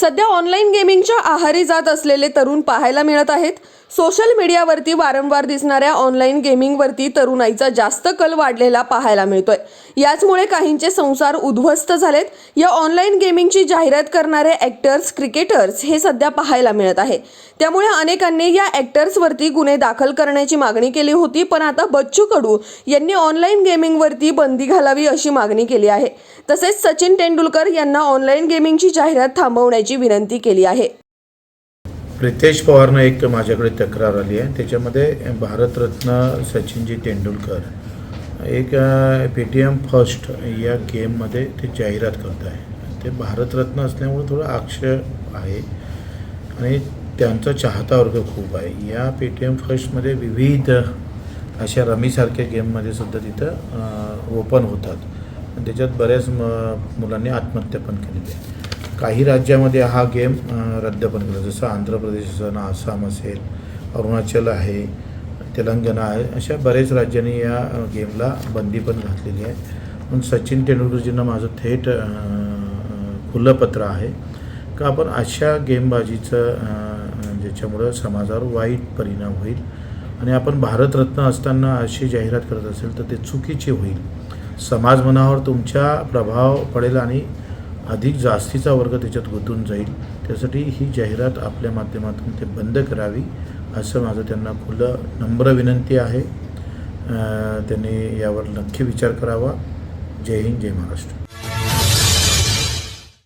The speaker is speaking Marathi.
सध्या ऑनलाईन गेमिंगच्या आहारी जात असलेले तरुण पाहायला मिळत आहेत. सोशल मीडियावरती वारंवार दिसणाऱ्या ऑनलाईन गेमिंगवरती तरुणाईचा जास्त कल वाढलेला पाहायला मिळतोय. याचमुळे काहींचे संसार उद्ध्वस्त झालेत. या ऑनलाईन गेमिंगची जाहिरात करणारे ॲक्टर्स क्रिकेटर्स हे सध्या पाहायला मिळत आहे. त्यामुळे अनेकांनी या ॲक्टर्सवरती गुन्हे दाखल करण्याची मागणी केली होती पण आता बच्चू कडू यांनी ऑनलाईन गेमिंगवरती बंदी घालावी अशी मागणी केली आहे. तसेच सचिन तेंडुलकर यांना ऑनलाईन गेमिंगची जाहिरात थांबवण्याची विनंती केली आहे. प्रितेश पवारनं एक माझ्याकडे तक्रार आली आहे. त्याच्यामध्ये भारतरत्न सचिनजी तेंडुलकर एक पे टी एम फर्स्ट या गेममध्ये ते जाहिरात करत आहे. ते भारतरत्न असल्यामुळे थोडं आक्षेप आहे आणि त्यांचा चाहता वर्ग खूप आहे. या पे टी एम फर्स्टमध्ये विविध अशा रमीसारख्या गेममध्ये सुद्धा तिथं ओपन होतात. त्याच्यात बऱ्याच म मुलांनी आत्महत्या पण केलेली आहे. काही राज्यामध्ये हा गेम रद्द पण केलं. जसं आंध्र प्रदेश असेल आसाम असेल अरुणाचल आहे तेलंगणा आहे अशा बरेच राज्यांनी या गेमला बंदी पण घातलेली आहे. पण सचिन तेंडुलकरजींना माझं थेट खुलं पत्र आहे का आपण अशा गेमबाजीचं ज्याच्यामुळं समाजावर वाईट परिणाम होईल आणि आपण भारतरत्न असताना अशी जाहिरात करत असेल तर ते चुकीचे होईल. समाज मनावर तुमच्या प्रभाव पडेल आणि अधिक जास्तीचा वर्ग त्याच्यात गुंतून जाईल. त्यासाठी ही जाहिरात आपल्या माध्यमातून ते बंद करावी असं माझं त्यांना खुलं नम्र विनंती आहे. त्यांनी यावर नक्की विचार करावा. जय हिंद जय महाराष्ट्र.